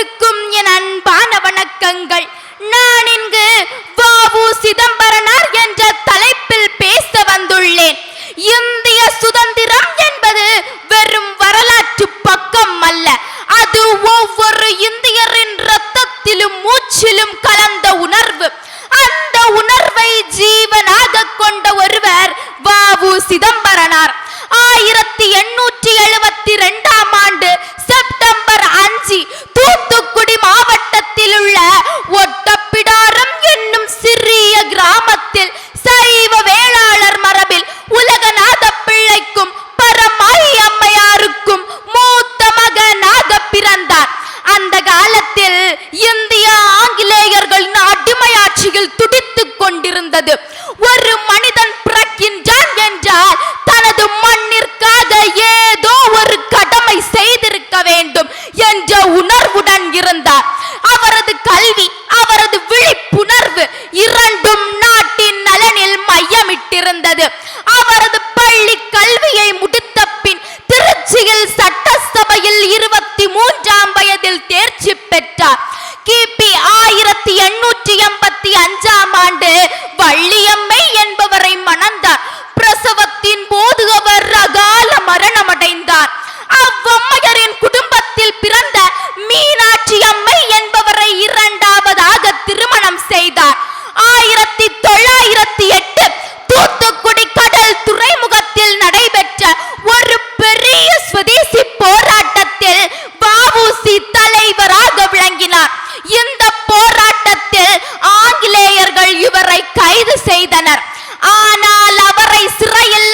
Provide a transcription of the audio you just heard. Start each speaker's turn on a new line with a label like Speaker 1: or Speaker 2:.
Speaker 1: அனைவருக்கும் என் அன்பான வணக்கங்கள். நான் இங்கு வாவு சிதம்பரனார் என்ற தலைப்பில் பேச வந்துள்ளேன். இந்திய சுதந்திரம் என்பது வெறும் வரலாற்று பக்கம் அல்ல. அது ஒவ்வொரு இந்தியரின் ரத்தத்திலும் மூச்சிலும் கலந்த உணர்வு. அந்த உணர்வை ஜீவனாக கொண்ட ஒருவர் வாவு சிதம்பரனார். ஆயிரத்தி எண்ணூற்றி கொண்டிருந்தது ஒரு மனிதன் பிறக்கின்றான் என்றால் தனது மண்ணிற்காக ஏதோ ஒரு கடமை செய்திருக்க வேண்டும் என்ற உணர்வுடன் இருந்தார். அவரது கல்வி அவரது விழிப்புணர்வு இரண்டும் நாட்டின் நலனில் மையமிட்டிருந்தது. அவர்கள் இவரை கைது செய்தனர். ஆனால் அவரை சிறையில்